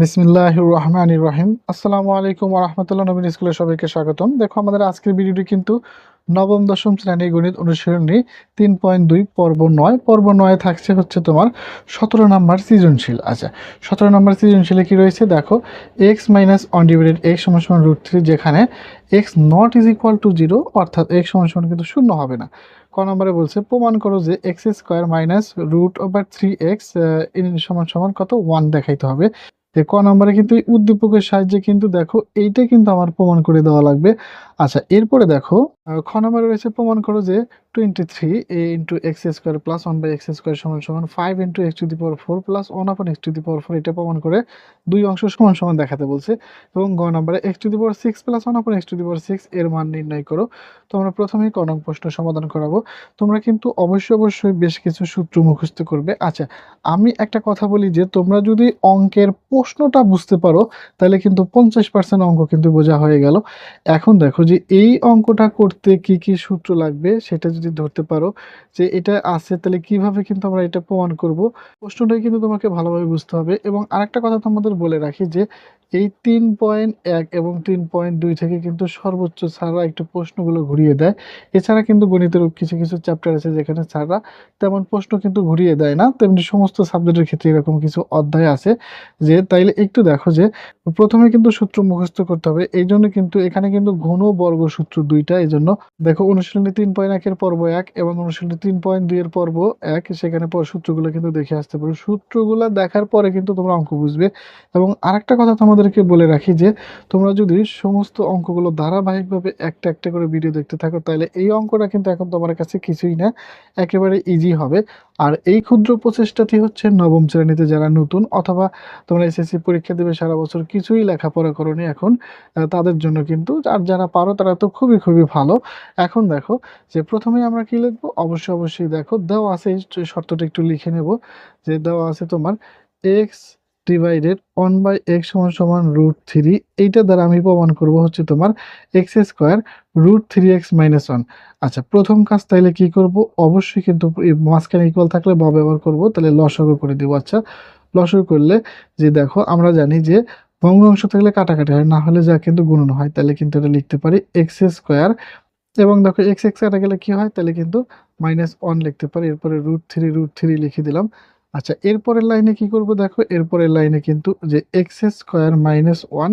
বিসমিল্লাহ রহমান রহিম। আসসালামু আলাইকুম রহমতুল্লাহ নবীন স্কুলের সবাইকে স্বাগতম। দেখো, আমাদের আজকের ভিডিওটি কিন্তু নবম, দশম শ্রেণির গণিত অনুশীলনী তিন পয়েন্ট দুই, পর্ব নয়। পর্ব নয় থাকছে হচ্ছে তোমার সতেরো নাম্বার সৃজনশীল। আচ্ছা সতেরো নাম্বার সৃজনশীলে কি রয়েছে? দেখো x minus one divided x সমান রুট থ্রি যেখানে x not is equal to zero অর্থাৎ এক্স সমান কিন্তু শূন্য হবে না। ক নম্বরে বলছে, প্রমাণ করো যে x square minus root over three x সমান সমান কত? ওয়ান দেখাইতে হবে। ক নম্বরে কিন্তু উদ্দীপকের সাহায্যে কিন্তু দেখো এইটা কিন্তু আমার প্রমাণ করে দেওয়া লাগবে। আচ্ছা এরপরে দেখো খ নম্বরে রয়েছে প্রমাণ করো যে twenty three a into x square plus one by x square সমান সমান five into x to the power four plus one upon x to the power four এটা প্রমাণ করে দুই অংশ সমান সমান দেখাতে বলছে। এবং গ নম্বরে x to the power six plus one upon x to the power six এর মান নির্ণয় করো। তো আমরা প্রথমেই ক নং প্রশ্ন সমাধান করাবো। তোমরা কিন্তু অবশ্যই অবশ্যই বেশ কিছু সূত্র মুখস্থ করবে। আচ্ছা আমি একটা কথা বলি যে তোমরা যদি অঙ্কের প্রশ্নটা বুঝতে পারো, তাহলে কিন্তু পঞ্চাশ পার্সেন্ট অঙ্ক কিন্তু বোঝা হয়ে গেল। এখন দেখো যে এই অঙ্কটা করতে কি কি সূত্র লাগবে সেটা যদি ধরতে পারো যে এটা আছে, তাহলে কীভাবে কিন্তু আমরা এটা প্রমাণ করব? প্রশ্নটাই কিন্তু তোমাকে ভালোভাবে বুঝতে হবে। এবং আরেকটা কথা তোমাদের বলে রাখি যে এই তিন পয়েন্ট এক এবং তিন পয়েন্ট দুই থেকে কিন্তু সর্বোচ্চ ছাড়া একটু প্রশ্নগুলো ঘুরিয়ে দেয়। এছাড়া কিন্তু গণিতের কিছু কিছু চ্যাপ্টার আছে যেখানে ছাড়া তেমন প্রশ্ন কিন্তু ঘুরিয়ে দেয় না। তেমনি সমস্ত সাবজেক্টের ক্ষেত্রে এরকম কিছু অধ্যায় আছে যে, তাইলে একটু দেখো যে, প্রথমে কিন্তু সূত্র মুখস্থ করতে হবে। এই জন্য কিন্তু এখানে কিন্তু ঘন বর্গ সূত্র দুইটা, এই জন্য দেখো অনুশীলনী তিন পয়েন্ট একের পর্ব এক এবং অনুশীলনী তিন পয়েন্ট দুই এর পর্ব এক, সেখানে পর সূত্রগুলো কিন্তু দেখে আসতে পারো। সূত্রগুলো দেখার পরে কিন্তু তোমরা অঙ্ক বুঝবে। এবং আরেকটা কথা তোমাদেরকে বলে রাখি যে, তোমরা যদি সমস্ত অঙ্কগুলো ধারাবাহিকভাবে একটা একটা করে ভিডিও দেখতে থাকো, তাহলে এই অঙ্কটা কিন্তু এখন তোমার কাছে কিছুই না, একেবারে ইজি হবে। আর এই ক্ষুদ্র প্রচেষ্টাটি হচ্ছে নবম শ্রেণীতে যারা নতুন অথবা তোমরা এসএসসি পরীক্ষা দেবে, সারা বছর কিছুই লেখাপড়া করনি এখন তাদের জন্য কিন্তু, আর যারা পারো তারা তো খুবই খুবই ভালো। এখন দেখো যে, প্রথমে আমরা কি লিখব? অবশ্যই অবশ্যই দেখো, দেওয়া আছে শর্তটা একটু লিখে নেব, যে দেওয়া আছে তোমার x divided one by x সমান সমান রুট থ্রি এইটা দ্বারা আমি প্রমাণ করব হচ্ছে তোমার x square root three x minus one আচ্ছা প্রথম কাজ তাইলে কি করব? অবশ্যই কিন্তু মাঝখানে ইকুয়াল থাকলে বা ব্যবহার করব তাহলে লসাগু করে দেবো। আচ্ছা লসাগু করলে যে দেখো, আমরা জানি যে ভগ্নাংশ থাকলে কাটাকাটি হয়, না হলে যা কিন্তু গুণন হয়। তাহলে কিন্তু এটা লিখতে পারি এক্স স্কোয়ার এবং দেখো এক্স এক্স কাটা গেলে কি হয়? তাহলে কিন্তু মাইনাস ওয়ান লিখতে পারি। এরপরে রুট থ্রি রুট থ্রি লিখে দিলাম। আচ্ছা এরপরের লাইনে কি করব দেখো? এরপরের লাইনে কিন্তু যে এক্স স্কোয়ার মাইনাস ওয়ান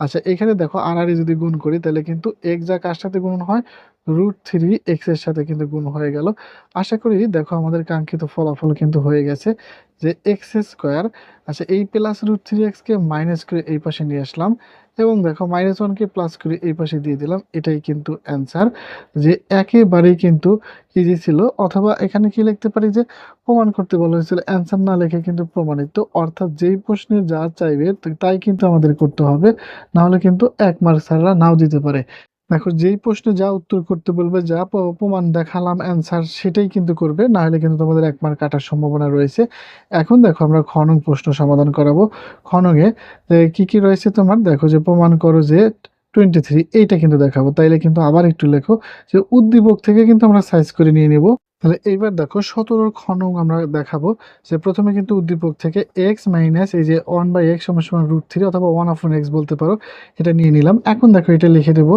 আচ্ছা এখানে দেখো আর আর যদি গুণ করি তাহলে কিন্তু এক্স যা কার সাথে গুণ হয়? রুট থ্রি এক্সের সাথে কিন্তু গুণ হয়ে গেল। আশা করি দেখো আমাদের কাঙ্ক্ষিত ফলাফল কিন্তু হয়ে গেছে যে এক্স স্কোয়ার আচ্ছা এই প্লাস রুট থ্রি এক্সকে মাইনাস করে এই পাশে নিয়ে আসলাম এবং দেখো মাইনাস ওয়ানকে প্লাস করে এই পাশে দিয়ে দিলাম, এটাই কিন্তু অ্যান্সার যে একেবারেই কিন্তু ইজি ছিল। অথবা এখানে কি লিখতে পারি যে প্রমাণ করতে বলা হয়েছিল অ্যান্সার না লেখে কিন্তু প্রমাণিত। অর্থাৎ যেই প্রশ্নের যা চাইবে, তাই কিন্তু আমাদের করতে হবে না হলে কিন্তু এক মার্ক স্যাররা নাও দিতে পারে। দেখো, যেই প্রশ্নে যা উত্তর করতে বলবে, যা প্রমাণ দেখালাম অ্যান্সার সেটাই কিন্তু করবে, না হলে কিন্তু তোমাদের একমার কাটার সম্ভাবনা রয়েছে। এখন দেখো, আমরা খনং প্রশ্ন সমাধান করাবো। খনঙে কি কি রয়েছে তোমার? দেখো যে, প্রমাণ করো যে টোয়েন্টি থ্রি এইটা কিন্তু দেখাবো। তাইলে কিন্তু আবার একটু লেখো যে, উদ্দীপক থেকে কিন্তু আমরা সাইজ করে নিয়ে নেব। তাহলে এইবার দেখো সতেরোর খনং আমরা দেখাবো যে প্রথমে কিন্তু উদ্দীপক থেকে এক্স মাইনাস এই যে ওয়ান বাই এক্স সমান সমান রুট থ্রি অথবা ওয়ান অফ এক্স বলতে পারো, এটা নিয়ে নিলাম। এখন দেখো এটা লিখে দেবো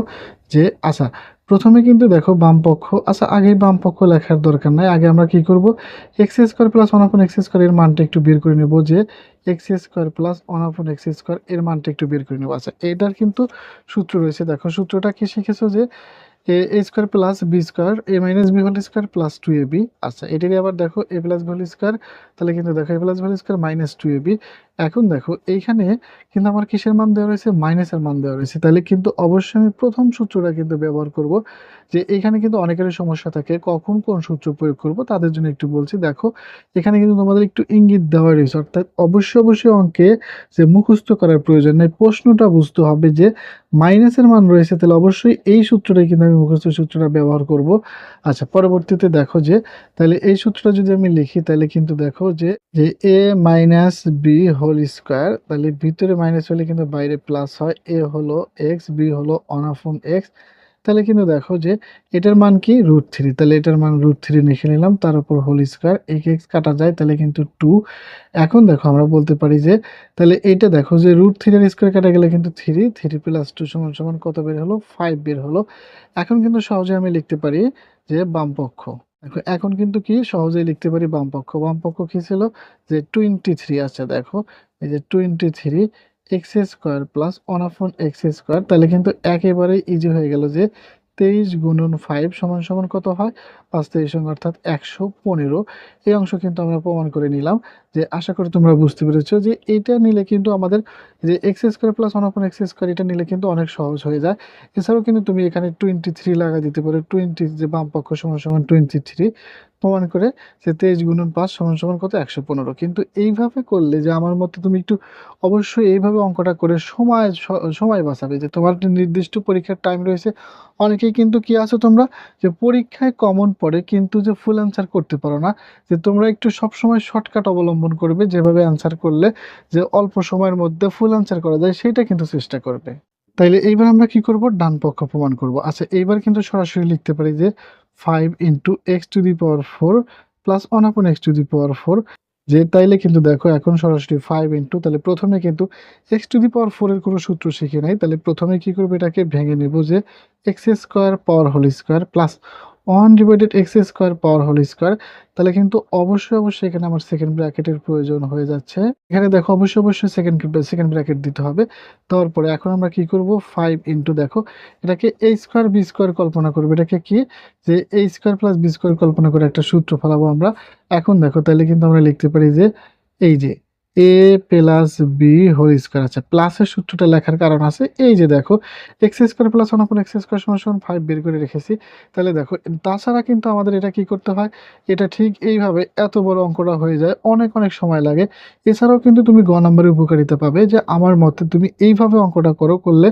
যে আচ্ছা প্রথমে কিন্তু দেখো বাম পক্ষ আচ্ছা আগেই বাম পক্ষ লেখার দরকার নাই। আগে আমরা কি করব? X square plus one upon x square এর মানটা একটু বের করে নেব যে x square plus one upon x square এর মানটা একটু বের করে নেব। আচ্ছা এটার কিন্তু সূত্র রয়েছে। দেখো সূত্রটা কি শিখেছো যে a square plus b square a minus b whole square plus two a b আচ্ছা এটারই আবার দেখো এ প্লাস হোল স্কোয়ার তাহলে কিন্তু দেখো a plus whole square minus two a b এখন দেখো, এইখানে কিন্তু আমার কিসের মান দেওয়া রয়েছে? মাইনাসের মান দেওয়া রয়েছে। তাহলে কিন্তু অবশ্যই আমি প্রথম সূত্রটা কিন্তু ব্যবহার করব যে এখানে কিন্তু অনেকেরই সমস্যা থাকে, কখন কোন সূত্র প্রয়োগ করব তাদের জন্য একটু বলছি। দেখো, এখানে কিন্তু তোমাদের একটু ইঙ্গিত দেওয়া রয়েছে। অর্থাৎ অবশ্যই অবশ্যই অঙ্কে যে মুখস্থ করার প্রয়োজন নেই, প্রশ্নটা বুঝতে হবে যে মাইনাসের মান রয়েছে, তাহলে অবশ্যই এই সূত্রটাই কিন্তু আমি মুখস্থ সূত্রটা ব্যবহার করব। আচ্ছা পরবর্তীতে দেখো যে, তাহলে এই সূত্রটা যদি আমি লিখি, তাহলে কিন্তু দেখো যে যে a minus b whole square তাহলে ভিতরে মাইনাস হলে কিন্তু বাইরে প্লাস হয়। এ হলো এক্স বি হলো অনাফোন এক্স তাহলে কিন্তু দেখো যে এটার মান কি? রুট থ্রি তাহলে এটার মান রুট থ্রি লিখে নিলাম, তার উপর হোল স্কোয়ার এক এক্স কাটা যায়, তাহলে কিন্তু টু এখন দেখো আমরা বলতে পারি যে, তাহলে এইটা দেখো যে রুট থ্রির স্কোয়ার কাটা গেলে কিন্তু থ্রি থ্রি প্লাস টু সমান সমান কত বের হলো? ফাইভ বের হলো। এখন কিন্তু সহজে আমি লিখতে পারি যে বামপক্ষ। এখন কিন্তু কি সহজেই লিখতে পারি বামপক্ষ। বামপক্ষ কি ছিল? যে টোয়েন্টি থ্রি আছে, দেখো। এই যে twenty three x square plus one upon x square তাহলে কিন্তু একেবারেই ইজি হয়ে গেল যে তেইশ গুণন ফাইভ সমান সমান কত হয়? পাঁচ তেইশ অর্থাৎ একশো পনেরো। এই অংশ কিন্তু আমরা প্রমাণ করে নিলাম যে আশা করি তোমরা বুঝতে পেরেছ যে এটা নিলে কিন্তু আমাদের যে x square plus one upon x square এটা নিলে কিন্তু অনেক সহজ হয়ে যায়। এছাড়াও কিন্তু তুমি এখানে টোয়েন্টি থ্রি লাগা দিতে পারো। টোয়েন্টি যে বাম পক্ষ সমান সমান টোয়েন্টি থ্রি প্রমাণ করে যে তেইশ গুণন পাঁচ সমান সমান কত? একশো পনেরো। কিন্তু এইভাবে করলে যে আমার মতে তুমি একটু অবশ্যই এইভাবে অঙ্কটা করে সময় সময় বাঁচাবে। যে তোমার নির্দিষ্ট পরীক্ষার টাইম রয়েছে, অনেকেই কিন্তু কি আছো তোমরা? যে পরীক্ষায় কমন পড়ে, কিন্তু যে ফুল অ্যান্সার করতে পারো না। যে তোমরা একটু সবসময় শর্টকাট অবলম্বন করবে, যেভাবে অ্যান্সার করলে যে অল্প সময়ের মধ্যে ফুল অ্যান্সার করা যায়, সেটা কিন্তু চেষ্টা করবে। তাইলে এইবার আমরা কি করব? ডান পক্ষ প্রমাণ করব। আচ্ছা এইবার কিন্তু সরাসরি লিখতে পারি যে five into x to the power four plus one upon x to the power four যে তাইলে কিন্তু দেখো এখন সরাসরি ফাইভ ইন্টু তাহলে প্রথমে কিন্তু এক্স টু দি পাওয়ার ফোরের কোনো সূত্র শিখে নাই। তাহলে প্রথমে কি করব এটাকে ভেঙে নেব যে x square power whole square plus one divided x square power whole square তাহলে কিন্তু অবশ্যই অবশ্যই এখানে আমার সেকেন্ড ব্র্যাকেটের প্রয়োজন হয়ে যাচ্ছে। এখানে দেখো অবশ্যই অবশ্যই সেকেন্ড সেকেন্ড ব্র্যাকেট দিতে হবে। তারপরে এখন আমরা কি করব? ফাইভ ইন্টু দেখো, এটাকে এ স্কোয়ার বি স্কোয়ার কল্পনা করব। এটাকে কি? যে a square plus b square কল্পনা করে একটা সূত্র ফেলাবো আমরা। এখন দেখো, তাহলে কিন্তু আমরা লিখতে পারি যে এই যে A plus B whole square আছে। প্লাসের সূত্রটা লেখার কারণ আছে, এই যে দেখো X square plus one upon X square সমান সমান ফাইভ বের করে রেখেছি। তাহলে দেখো, তাছাড়া কিন্তু আমাদের এটা কি করতে হয়, এটা ঠিক এইভাবে এত বড় অঙ্কটা হয়ে যায়, অনেক অনেক সময় লাগে। এছাড়াও কিন্তু তুমি গ নম্বরের উপকারিতা পাবে যে আমার মতে তুমি এইভাবে অঙ্কটা করো, করলে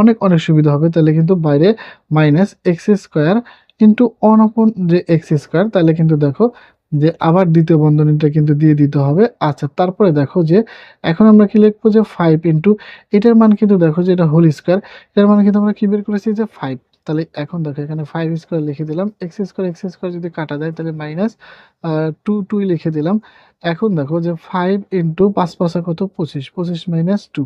অনেক অনেক সুবিধা হবে। তাহলে কিন্তু বাইরে minus x square into one upon যে এক্স স্কোয়ার তাহলে কিন্তু দেখো যে আবার দ্বিতীয় বন্ধনীটা কিন্তু দিয়ে দিতে হবে। আচ্ছা তারপরে দেখো যে এখন আমরা কি লিখব যে ফাইভ ইন্টু এটার মান কিন্তু দেখো যে এটা হোল স্কোয়ার এটার মানে কিন্তু আমরা কি বের করেছি যে ফাইভ তাহলে এখন দেখো এখানে ফাইভ স্কোয়ার লিখে দিলাম এক্স স্কোয়ার এক্স স্কোয়ার যদি কাটা যায় তাহলে মাইনাস টু টুই লিখে দিলাম। এখন দেখো যে ফাইভ ইন্টু পাঁচ পাঁচা কত? পঁচিশ পঁচিশ মাইনাস টু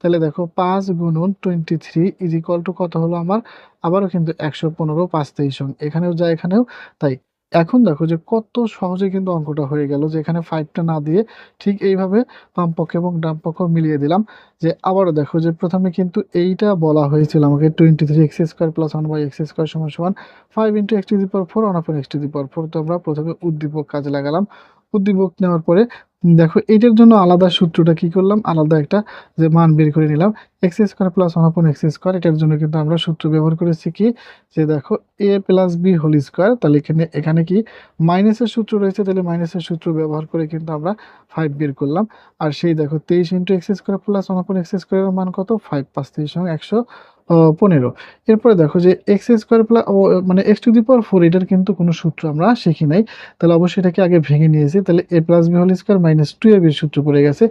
তাহলে দেখো পাঁচ গুণন twenty three is equal to কত হলো আমার? আবারও কিন্তু একশো পনেরো, পাঁচ তেইশ। এখানেও যা এখানেও। তাই এখন দেখো যে কত সহজে কিন্তু অঙ্কটা হয়ে গেল যে এখানে ফাইভটা না দিয়ে ঠিক এইভাবে বাম পক্ষ এবং ডান পক্ষ মিলিয়ে দিলাম। যে আবারও দেখো যে প্রথমে কিন্তু এইটা বলা হয়েছিল আমাকে twenty three X square plus one by X square সমান সমান five into X to the power four one upon X to the power four তো আমরা প্রথমে উদ্দীপক কাজে লাগালাম। উদ্দীপক নেওয়ার পরে দেখো এইটার জন্য আলাদা সূত্রটা কি করলাম? আলাদা একটা যে মান বের করে নিলাম। X square plus one upon X square এটার জন্য কিন্তু আমরা সূত্র ব্যবহার করেছি কি? যে দেখো A plus B whole square তাহলে এখানে এখানে কি? মাইনাসের সূত্র রয়েছে, তাহলে মাইনাসের সূত্র ব্যবহার করে কিন্তু আমরা ফাইভ বের করলাম। আর সেই দেখো, তেইশ into X square plus one upon X স্কোয়ারের মান কত? ফাইভ পাঁচ তেইশ একশো পনেরো। এরপরে দেখো যে এক্স স্কোয়ার প্লাস মানে X to the power four এটার কিন্তু কোনো সূত্র আমরা শিখি নাই। তাহলে অবশ্যই এটাকে আগে ভেঙে নিয়েছি। তাহলে A plus B whole square minus two A বির সূত্র পড়ে গেছে।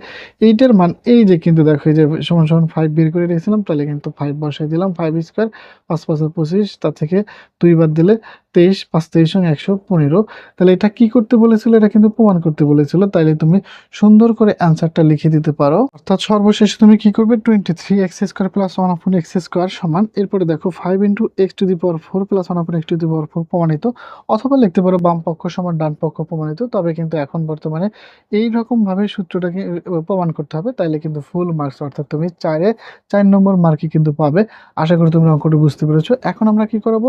এইটার মান, এই যে কিন্তু দেখো, এই যে সমান সমান ফাইভ বের করে রেখেছিলাম, তাহলে কিন্তু ফাইভ বসাই দিলাম। ফাইভ স্কোয়ার পাঁচ পাঁচ পঁচিশ, তার থেকে দুইবার দিলে তেইশ পাঁচ তেইশ একশো পনেরো। তাহলে এটা কি করতে বলেছিল? এটা কিন্তু প্রমাণ করতে বলেছিল। তাইলে তুমি সুন্দর করে অ্যান্সারটা লিখে দিতে পারো। অর্থাৎ সর্বশেষে তুমি কি করবে? Twenty three X square plus one upon X square সমান, এরপরে দেখো five into X to the power four plus one upon X to the power four প্রমাণিত। অথবা লিখতে পারো বাম পক্ষ সমান ডান পক্ষ প্রমাণিত। তবে কিন্তু এখন বর্তমানে এই রকম ভাবে সূত্রটাকে প্রমাণ করতে হবে। তাইলে কিন্তু ফুল মার্কস অর্থাৎ তুমি চারে চার নম্বর মার্কই কিন্তু পাবে। আশা করি তুমি অঙ্কটা বুঝতে পেরেছ। এখন আমরা কি করব?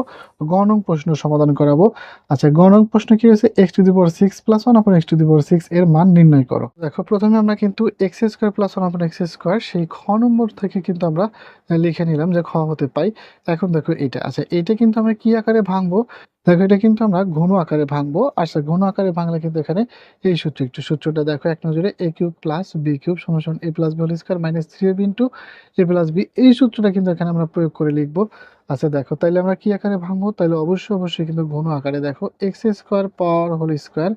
গণং প্রশ্ন সমাধান করাবো। আচ্ছা গণং প্রশ্ন কি হয়েছে? X to the power six plus one upon X to the power six এর মান নির্ণয় করো। দেখো, প্রথমে আমরা কিন্তু X square plus one upon X square সেই খ নম্বর থেকে কিন্তু আমরা লিখে নিলাম যে খ হতে পাই। এখন দেখো এইটা আচ্ছা এইটা কিন্তু আমরা কি আকারে ভাঙবো? দেখো, এটা কিন্তু আমরা ঘন আকারে ভাঙবো। আচ্ছা ঘন আকারে ভাঙলে কিন্তু এখানে এই সূত্র একটু সূত্রটা দেখো, এক নজরে A cube plus B cube সমান A plus B whole square minus three A B into A plus B এই সূত্রটা কিন্তু এখানে আমরা প্রয়োগ করে লিখব। আচ্ছা দেখো তাহলে আমরা কি আকারে ভাঙবো? তাহলে অবশ্যই অবশ্যই কিন্তু ঘন আকারে দেখো X square power whole square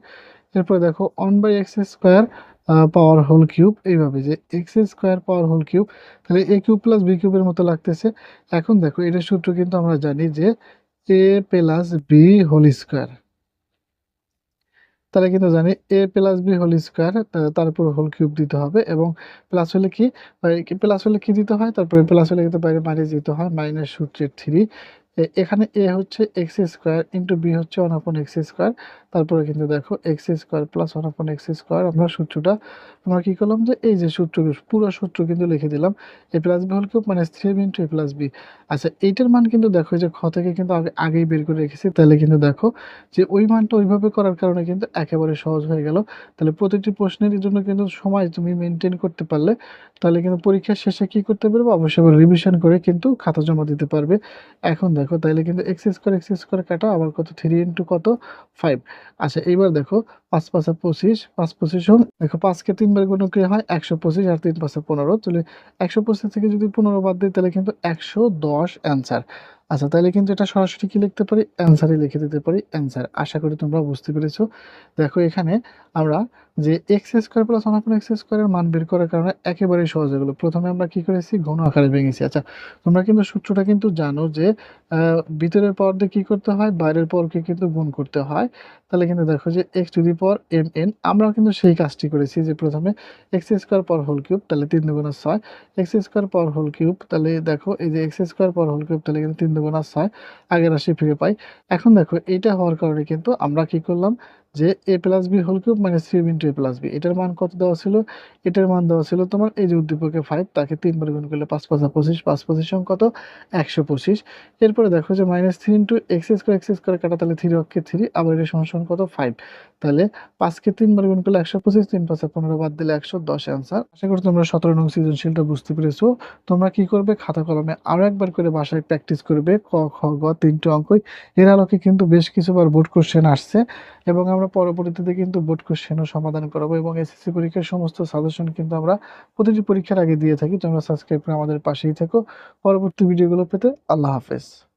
এরপর দেখো one by X square power whole cube এইভাবে যে X square power whole cube তাহলে এ কিউব প্লাস বি কিউবের মতো লাগতেছে। এখন দেখো, এটা সূত্র কিন্তু আমরা জানি যে A plus B whole square তাহলে কিন্তু জানি A plus B whole square তারপর হোল কিউব দিতে হবে এবং প্লাস হলে কি প্লাস হলে কি দিতে হয়? তারপরে প্লাস হলে কিন্তু বাইরে মাইনাস দিতে হয় মাইনাস সূত্রের থ্রি। এখানে এ হচ্ছে এক্স স্কোয়ার ইন্টু বি হচ্ছে ওয়ান আপন এক্স স্কোয়ার তারপরে কিন্তু দেখো X square plus one upon X square আমরা সূত্রটা, আমরা কি করলাম যে এই যে সূত্র পুরো সূত্র কিন্তু লিখে দিলাম। A plus B whole cube মানে three B into A plus B আচ্ছা এইটার মান কিন্তু দেখো যে খ থেকে কিন্তু আগে, আগেই বের করে রেখেছি। তাহলে কিন্তু দেখো যে ওই মানটা ওইভাবে করার কারণে কিন্তু একেবারে সহজ হয়ে গেল। তাহলে প্রতিটি প্রশ্নের জন্য কিন্তু সময় তুমি মেনটেন করতে পারলে, তাহলে কিন্তু পরীক্ষার শেষে কি করতে পারবে? অবশ্যই রিভিশন করে কিন্তু খাতা জমা দিতে পারবে। এখন দেখো তাহলে কিন্তু এক্স স্কোয়ার এক্স স্কোয়ার কাটা আবার কত? থ্রি ইন্টু কত? ফাইভ আচ্ছা এইবার দেখো, পাঁচ পাঁচা পঁচিশ, পাঁচ পঁচিশ হোক, দেখো, পাঁচকে তিনবার গুণ করে হয় একশো পঁচিশ আর তিন পাঁচা পনেরো। তাহলে একশো পঁচিশ থেকে যদি পনেরো বাদ দিই, তাহলে কিন্তু একশো দশ অ্যান্সার আচ্ছা তাহলে কিন্তু এটা সরাসরি কি লিখতে পারি? অ্যান্সারই লিখে দিতে পারি অ্যান্সার আশা করি তোমরা বুঝতে পেরেছ। দেখো, এখানে আমরা যে X square plus one upon X স্কোয়ারের মান বের করার কারণে একেবারেই সহজ হয়ে গেলো। প্রথমে আমরা কি করেছি? ঘন আকারে ভেঙেছি। আচ্ছা তোমরা কিন্তু সূত্রটা কিন্তু জানো যে ভিতরের পর দিয়ে কি করতে হয়? বাইরের পরকে কিন্তু গুণ করতে হয়। তাহলে কিন্তু দেখো যে X to the power M N আমরাও কিন্তু সেই কাজটি করেছি যে প্রথমে X square power whole cube তাহলে তিন দুগুণা ছয়। X square power whole cube তাহলে দেখো এই যে X square power whole cube তাহলে কিন্তু তিন দুগুণা ছয়। আগের রাশি ফিরে পাই। এখন দেখো, এইটা হওয়ার কারণে কিন্তু আমরা কি করলাম? যে A plus B whole cube minus three into A plus B এটার মান কত দেওয়া ছিল? এটার মান দেওয়া ছিল তোমার এই যে উদ্দীপকে ফাইভ তাকে তিনবার গুণ করলে পাঁচ পাঁচা পঁচিশ, পাঁচ পঁচিশ সং কত? একশো পঁচিশ। এরপরে দেখো যে minus three into X square X square কাটা তাহলে থ্রি অক্ষে থ্রি আবার এটা সমান কত? ফাইভ তাহলে পাঁচকে তিনবার গুণ করলে একশো পঁচিশ, তিন পাঁচা পনেরো বাদ দিলে একশো দশ অ্যান্সার আশা করি তোমরা সতেরো নং সৃজনশীলটা বুঝতে পেরেছ। তোমরা কি করবে? খাতা কলমে আরও একবার করে বাসায় প্র্যাকটিস করবে ক, খ, গ তিনটে অঙ্কই। এর আলোকে কিন্তু বেশ কিছুবার বোর্ড কোশ্চেন আসছে। এবং আমরা পরবর্তীতে কিন্তু বোর্ড কোশ্চেনও সমাধান করাবো এবং এসএসসি পরীক্ষার সমস্ত সাজেশন কিন্তু আমরা প্রতিটি পরীক্ষার আগে দিয়ে থাকি। তোমরা সাবস্ক্রাইব করে আমাদের পাশেই থেকো। পরবর্তী ভিডিওগুলো পেতে আল্লাহ হাফেজ।